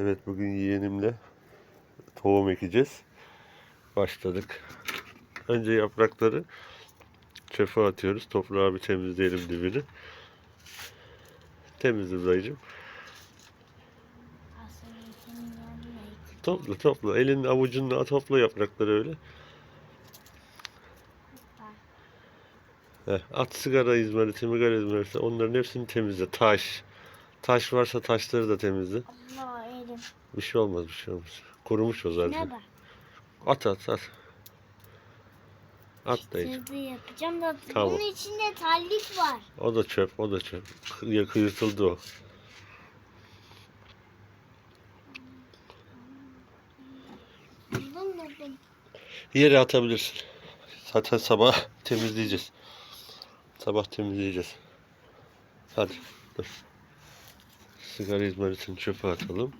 Evet bugün yeğenimle tohum ekeceğiz. Başladık. Önce yaprakları çöpe atıyoruz. Toprağı bir temizleyelim dibini. Temizle dayıcım. Topla topla. Elin avucunla topla yaprakları öyle. Heh, at sigara izmariti, migara izmariti onların hepsini temizle. Taş. Taş varsa taşları da temizle. Allah elim. Bir şey olmaz bir şey olmaz. Kurumuş o Ne zaten. bak. At at at. At dayıcım. Sırdı yapacağım da Tamam. bunun içinde terlik var. O da çöp, o da çöp. Yakı yırtıldı o. Buldum. Yere atabilirsin. Zaten sabah temizleyeceğiz. Sabah temizleyeceğiz. Hadi dur. Sigara izmaritini çöpe atalım.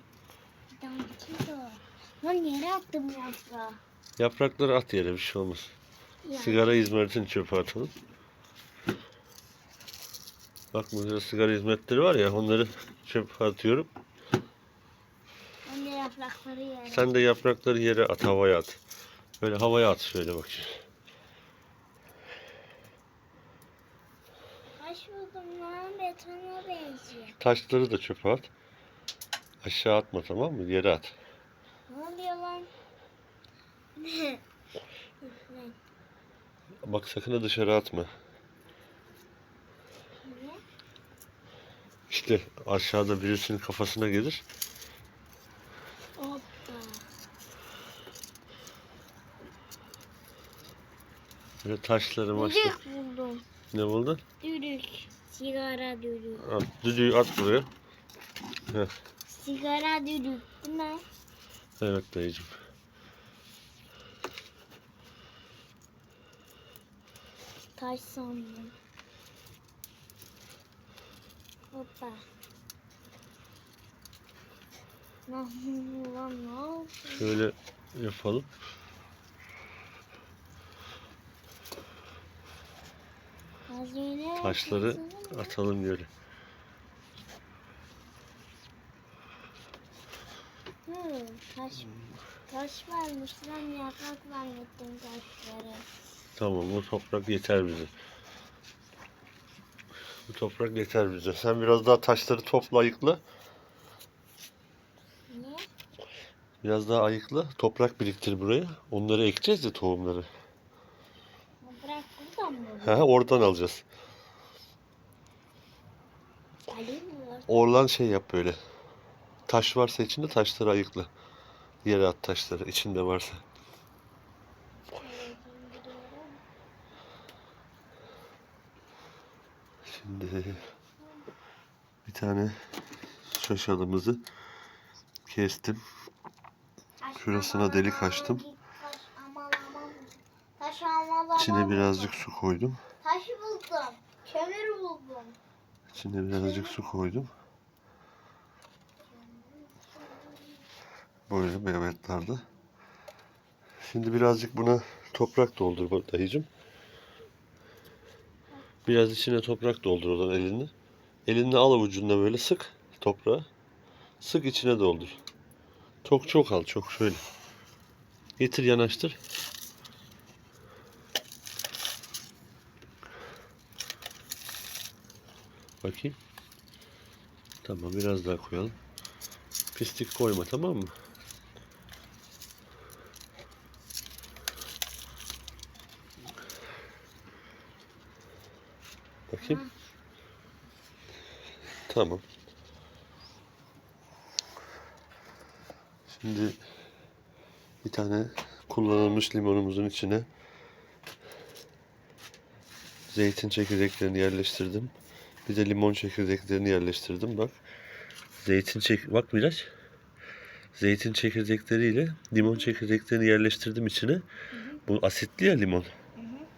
Tamam kimse o. Lan yere attım yaprağı. Yaprakları at yere bir şey olmaz. Ya. Sigara izmaritini çöpe atalım. Bak burada sigara izmaritleri var ya onları çöpe atıyorum. Ben de yaprakları yere. Sen de yaprakları yere at, havaya at. Böyle havaya at şöyle bak. Taş buldum lan betona benziyor. Taşları da çöpe at. Aşağı atma tamam mı? Yere at. Ne oluyor lan? Ne? Bak sakın ha dışarı atma. İşte aşağıda birisinin kafasına gelir. Böyle taşları maçta. Düdük buldum. Ne buldun? Düdük. Sigara düdük. At, düdüğü at buraya. Sigara düdük. Bu ne? Evet dayıcım. Taş sandım. Hoppa. Lan ne oldu? Şöyle yapalım. Taşları atalım yere. Hı, taş, taş varmış lan yaprak zannettim taşları. Tamam bu toprak yeter bize. Bu toprak yeter bize. Sen biraz daha taşları topla ayıkla. Ne? Biraz daha ayıkla. Toprak biriktir buraya. Onları ekeceğiz ya tohumları. Bırak buradan mı? Ha, oradan alacağız. Oradan şey yap böyle. Taş varsa içinde taşları ayıkla. Yere at taşları içinde varsa. Şimdi bir tane şaşalımızı kestim. Şurasına delik açtım. İçine birazcık su koydum. Taş buldum. Kömür buldum. İçine birazcık su koydum. Böyle mehmetlerdi. Şimdi birazcık buna toprak doldur dayıcım. Biraz içine toprak doldur oradan elini. Elini al avucunda böyle sık toprağı. Sık içine doldur. Çok çok al çok şöyle. Getir yanaştır. Bakayım. Tamam biraz daha koyalım. Pislik koyma tamam mı? Bakayım. Tamam. Şimdi bir tane kullanılmış limonumuzun içine zeytin çekirdeklerini yerleştirdim. Bir de limon çekirdeklerini yerleştirdim bak. Zeytin çek bak Miraç. Zeytin çekirdekleriyle limon çekirdeklerini yerleştirdim içine. Bu asitli ya limon.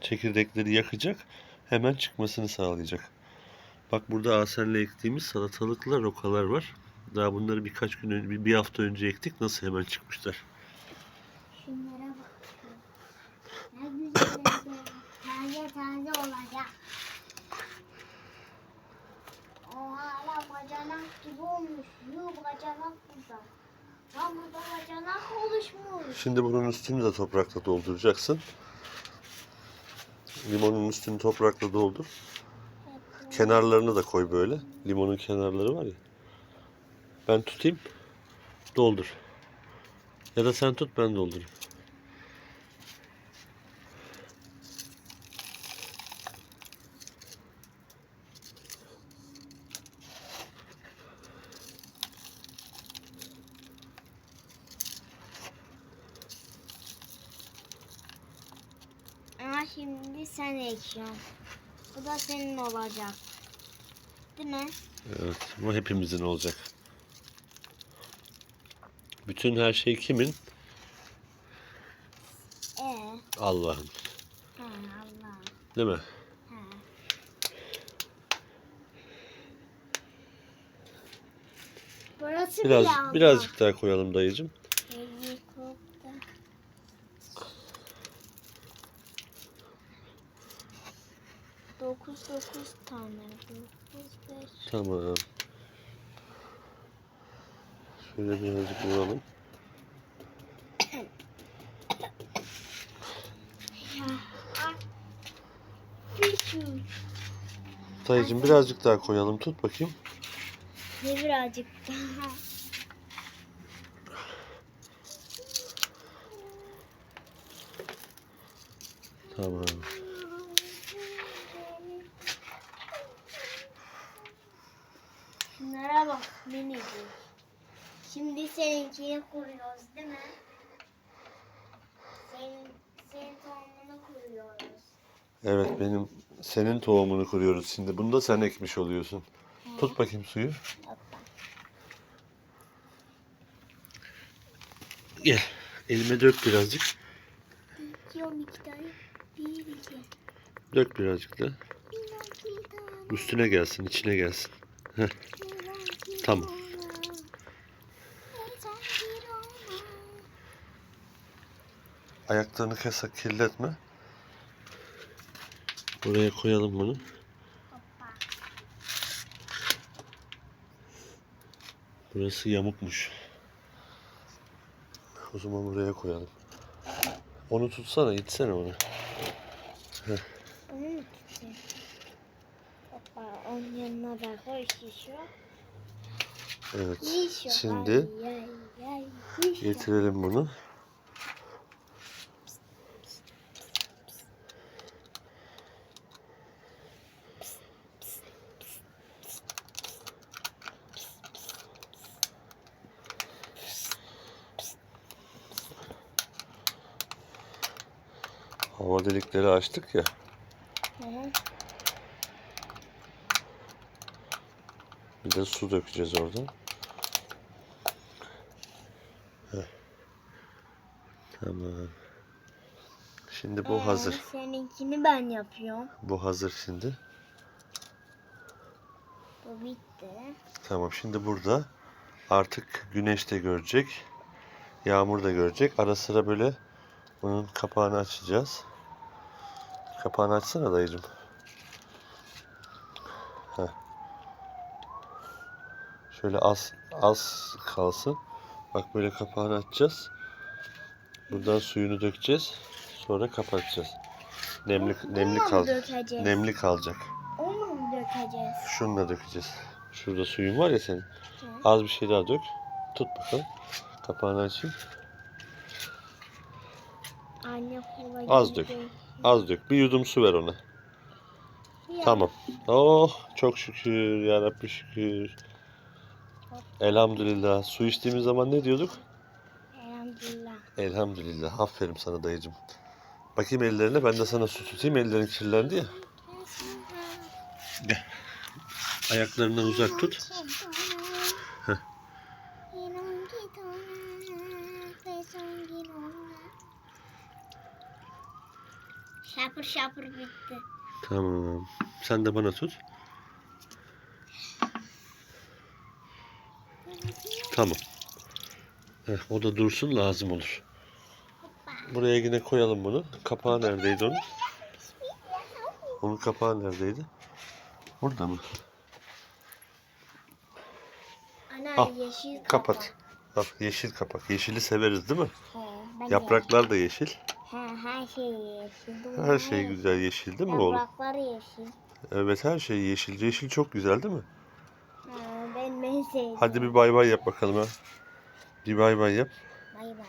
Çekirdekleri yakacak. Hemen çıkmasını sağlayacak. Bak burada Asen'le ektiğimiz salatalıkla rokalar var. Daha bunları birkaç gün önce, bir- bir hafta önce ektik. Nasıl hemen çıkmışlar. Şunlara bak. Ne güzel. taze taze olacak. O hala bacanak gibi olmuş. Yuh bacanak burada. Lan burada bacanak oluşmuş. Şimdi bunun üstünü de toprakla dolduracaksın. Limonun üstünü toprakla doldur. Kenarlarını da koy böyle. Limonun kenarları var ya. Ben tutayım. Doldur. Ya da sen tut ben doldurayım. Ama şimdi sen ekliyorsun. Bu da senin olacak. Değil mi? Evet, bu hepimizin olacak. Bütün her şey kimin? Ee, Allah'ın. ha, Allah. Değil mi? Ha. Burası Biraz Allah. birazcık daha koyalım dayıcım. 9 9 tane. 9 5. Tamam. Şöyle birazcık vuralım. Dayıcım birazcık daha koyalım. Tut bakayım. Ne birazcık daha? Tamam. Şunlara bak minicik. Şimdi seninkini kuruyoruz değil mi? Senin, senin tohumunu kuruyoruz. Evet benim senin tohumunu kuruyoruz şimdi. Bunu da sen ekmiş oluyorsun. Tut bakayım suyu. Hoppa. Gel. Elime dök birazcık. Yok iki tane. Bir iki. Dök birazcık da. Üstüne gelsin, içine gelsin. iki Tamam. Ayaklarını kesak kirletme. Buraya koyalım bunu. Burası yamukmuş. O zaman buraya koyalım. Onu tutsana, itsene onu. Onu mu tutayım? Hoppa. Onun yanına da koy şişo. Evet. Şimdi getirelim bunu. Hava delikleri açtık ya. Hı hı. Bir de su dökeceğiz oradan. Tamam. Şimdi bu Ee, hazır. Seninkini ben yapıyorum. Bu hazır şimdi. Bu bitti. Tamam şimdi burada artık güneş de görecek. Yağmur da görecek. Ara sıra böyle bunun kapağını açacağız. Kapağını açsana dayıcım. Heh. Şöyle az az kalsın. Bak böyle kapağını açacağız. Buradan suyunu dökeceğiz. Sonra kapatacağız. Nemli nemli kal dökeceğiz? nemli kalacak. Onu mu dökeceğiz? Şununla dökeceğiz. Şurada suyun var ya senin. Hı. Az bir şey daha dök. Tut bakalım. Kapağını açayım. Anne kola Az dök. Az dök. Bir yudum su ver ona. Ya, Tamam. Oh çok şükür ya Rabbi şükür. Elhamdülillah. Su içtiğimiz zaman ne diyorduk? Elhamdülillah. Aferin sana dayıcım. Bakayım ellerine ben de sana su tutayım. Ellerin kirlendi ya. Gel. Ayaklarından uzak tut. Heh. Şapır şapır bitti. Tamam. Sen de bana tut. Tamam. Heh, o da dursun lazım olur. Buraya yine koyalım bunu. Kapağı neredeydi onun? Onun kapağı neredeydi? Burada mı? Ana Al, yeşil Kapat. kapak. Bak yeşil kapak. Yeşili severiz değil mi? He, ben Yapraklar da yeşil. He, her şey yeşil. değil mi? Her şey güzel yeşil değil mi oğlum? Yapraklar yeşil. Evet her şey yeşil. Yeşil çok güzel değil mi? Ha, benim en sevdiğim. Hadi bir bay bay yap bakalım ha. Bir bay bay yap. Bay bay.